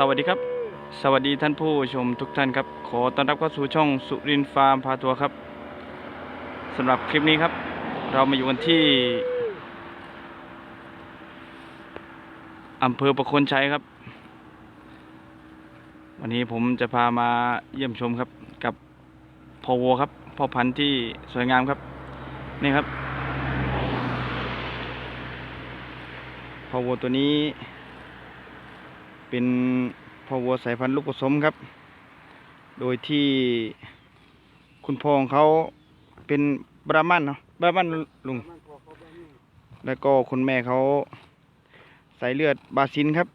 สวัสดีครับ สวัสดีท่านผู้ชมทุกท่านครับ ขอต้อนรับเข้าสู่ช่องสุรินทร์ฟาร์มพาทัวร์ครับสำหรับคลิปนี้ครับ เรามาอยู่กันที่อำเภอประคนชัยครับ วันนี้ผมจะพามาเยี่ยมชมครับกับพอวัวครับพ่อพันธุ์ที่สวยงามครับ นี่ครับพอวัวตัวนี้ เป็นพ่อวัวสายพันธุ์ลูกผสมครับ โดยที่คุณพ่อของเขาเป็นบราหมันเนาะบราหมันลุง แล้วก็คุณแม่เขาสายเลือดบาซินครับ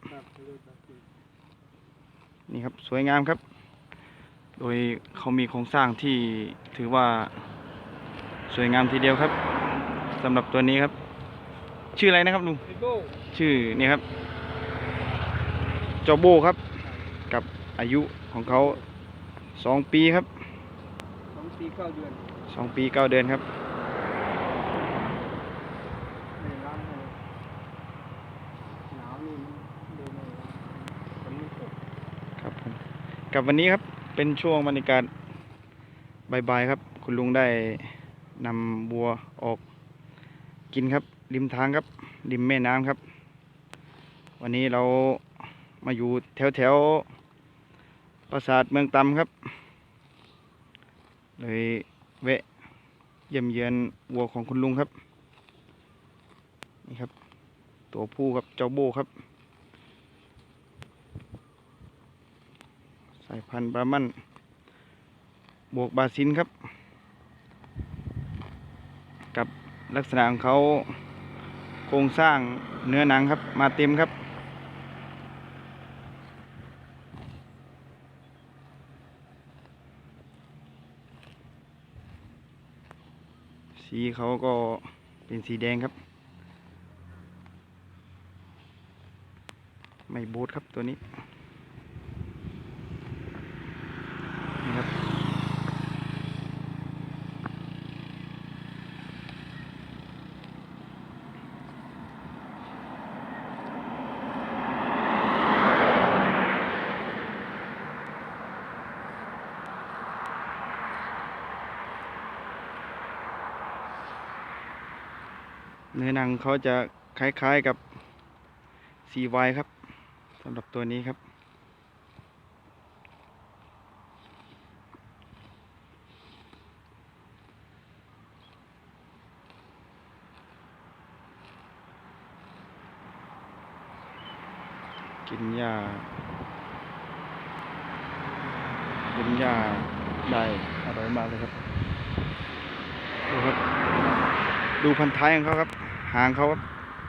นี่ครับสวยงามครับ โดยเขามีโครงสร้างที่ถือว่าสวยงามทีเดียวครับสำหรับตัวนี้ครับ ชื่ออะไรนะครับลุงชื่อนี่ครับเจ้าโบครับ กับอายุของเขาสองปีครับสองปีเก้าเดือนสองปีเก้าเดือนครับไม่ได้ล้างเลยหนาวนี่มันดูไม่ล้างมันไม่ตกครับผมกับวันนี้ครับเป็นช่วงบรรยากาศบ่ายๆครับ คุณลุงได้นำบัวออกกินครับ ริมทางครับ ริมแม่น้ำครับ วันนี้เรา มาอยู่แถวแถวๆปราสาทเมืองตำครับ เลยแวะเยี่ยมเยือนวัวของคุณลุงครับ นี่ครับ ตัวผู้ครับเจ้าโบครับ สายพันธุ์บรามัน บวกบาซินครับ กับลักษณะของเขาโครงสร้างเนื้อหนังครับ มาเต็มครับ สีเขาก็เป็นสีแดงครับ ไม่โบดครับตัวนี้ครับ เนื้อหนังเขาจะคล้ายๆกับ CY ครับสำหรับตัวนี้ครับ กินหญ้ากินหญ้าได้อร่อยมากเลยครับดูครับ ดูพันท้ายของเขาครับ หางเขาครับ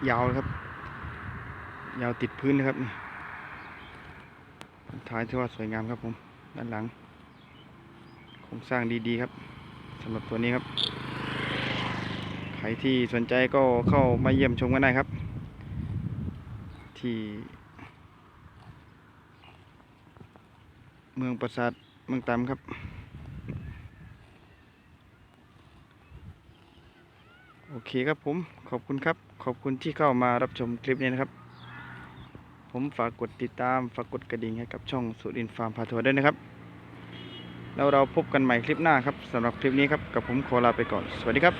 ยาวครับ ยาวติดพื้นเลยครับพันท้ายที่ว่าสวยงามครับผมด้านหลังโครงสร้างดีๆครับสำหรับตัวนี้ครับ ใครที่สนใจก็เข้ามาเยี่ยมชมกันได้ครับ ที่ เมืองปราสาทเมืองตำครับ โอเคครับผม ขอบคุณครับ ขอบคุณที่เข้ามารับชมคลิปนี้นะครับ ผมฝากกดติดตาม ฝากกดกระดิ่งให้กับช่องสุรินทร์ฟาร์มพาทัวร์ด้วยนะครับ แล้วเราพบกันใหม่คลิปหน้าครับสำหรับคลิปนี้ครับ กับผมขอลาไปก่อน สวัสดีครับ